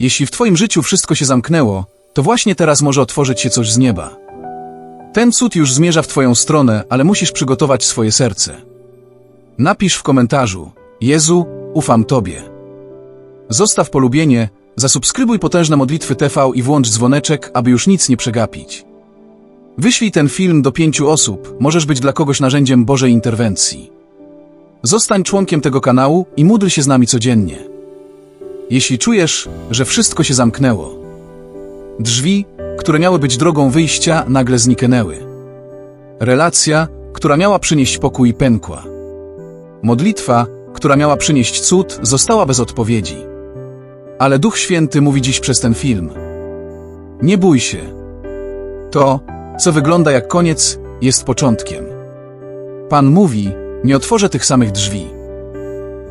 Jeśli w Twoim życiu wszystko się zamknęło, to właśnie teraz może otworzyć się coś z nieba. Ten cud już zmierza w Twoją stronę, ale musisz przygotować swoje serce. Napisz w komentarzu: Jezu, ufam Tobie. Zostaw polubienie, zasubskrybuj potężne modlitwy TV i włącz dzwoneczek, aby już nic nie przegapić. Wyślij ten film do pięciu osób, możesz być dla kogoś narzędziem Bożej interwencji. Zostań członkiem tego kanału i módl się z nami codziennie. Jeśli czujesz, że wszystko się zamknęło, drzwi, które miały być drogą wyjścia, nagle zniknęły. Relacja, która miała przynieść pokój, pękła. Modlitwa, która miała przynieść cud, została bez odpowiedzi. Ale Duch Święty mówi dziś przez ten film. Nie bój się. To, co wygląda jak koniec, jest początkiem. Pan mówi, nie otworzę tych samych drzwi.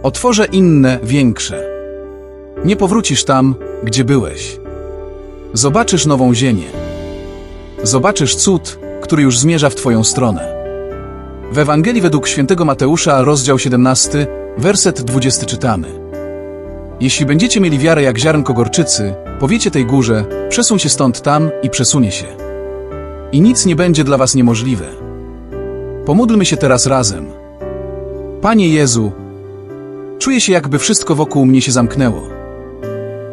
Otworzę inne, większe. Nie powrócisz tam, gdzie byłeś. Zobaczysz nową ziemię. Zobaczysz cud, który już zmierza w Twoją stronę. W Ewangelii według świętego Mateusza, rozdział 17, werset 20 czytamy. Jeśli będziecie mieli wiarę jak ziarnko gorczycy, powiecie tej górze, przesuń się stąd tam i przesunie się. I nic nie będzie dla was niemożliwe. Pomódlmy się teraz razem. Panie Jezu, czuję się jakby wszystko wokół mnie się zamknęło.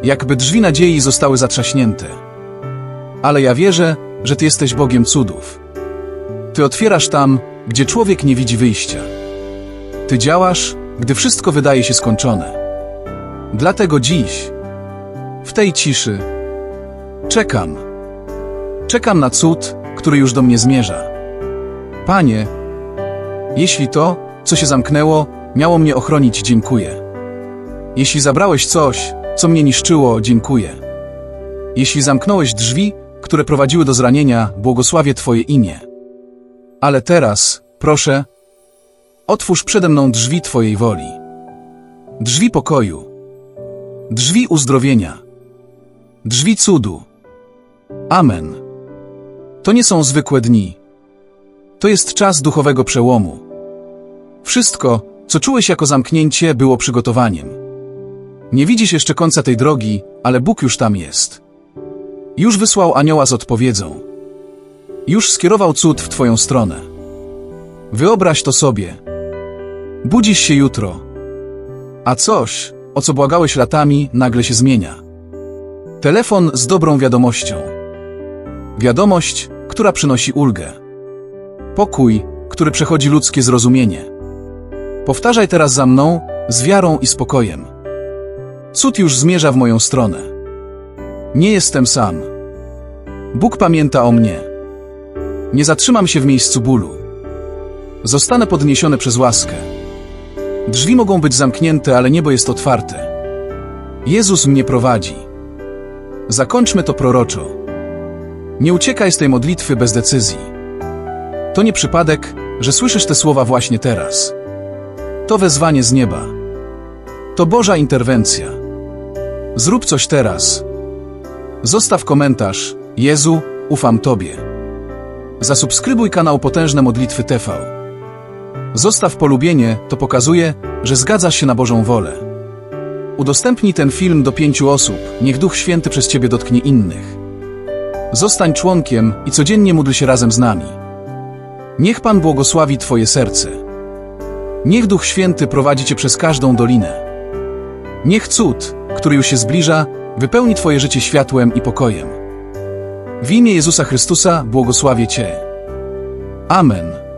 Jakby drzwi nadziei zostały zatrzaśnięte. Ale ja wierzę, że Ty jesteś Bogiem cudów. Ty otwierasz tam, gdzie człowiek nie widzi wyjścia. Ty działasz, gdy wszystko wydaje się skończone. Dlatego dziś, w tej ciszy, czekam. Czekam na cud, który już do mnie zmierza. Panie, jeśli to, co się zamknęło, miało mnie ochronić, dziękuję. Jeśli zabrałeś coś, co mnie niszczyło, dziękuję. Jeśli zamknąłeś drzwi, które prowadziły do zranienia, błogosławię Twoje imię. Ale teraz, proszę, otwórz przede mną drzwi Twojej woli. Drzwi pokoju. Drzwi uzdrowienia. Drzwi cudu. Amen. To nie są zwykłe dni. To jest czas duchowego przełomu. Wszystko, co czułeś jako zamknięcie, było przygotowaniem. Nie widzisz jeszcze końca tej drogi, ale Bóg już tam jest. Już wysłał anioła z odpowiedzią. Już skierował cud w Twoją stronę. Wyobraź to sobie. Budzisz się jutro, a coś, o co błagałeś latami, nagle się zmienia. Telefon z dobrą wiadomością. Wiadomość, która przynosi ulgę. Pokój, który przechodzi ludzkie zrozumienie. Powtarzaj teraz za mną z wiarą i spokojem. Cud już zmierza w moją stronę. Nie jestem sam. Bóg pamięta o mnie. Nie zatrzymam się w miejscu bólu. Zostanę podniesiony przez łaskę. Drzwi mogą być zamknięte, ale niebo jest otwarte. Jezus mnie prowadzi. Zakończmy to proroczo. Nie uciekaj z tej modlitwy bez decyzji. To nie przypadek, że słyszysz te słowa właśnie teraz. To wezwanie z nieba. To Boża interwencja. Zrób coś teraz. Zostaw komentarz. Jezu, ufam Tobie. Zasubskrybuj kanał Potężne Modlitwy TV. Zostaw polubienie, to pokazuje, że zgadzasz się na Bożą wolę. Udostępnij ten film do pięciu osób, niech Duch Święty przez Ciebie dotknie innych. Zostań członkiem i codziennie módl się razem z nami. Niech Pan błogosławi Twoje serce. Niech Duch Święty prowadzi Cię przez każdą dolinę. Niech cud, który już się zbliża, wypełni Twoje życie światłem i pokojem. W imię Jezusa Chrystusa błogosławię Cię. Amen.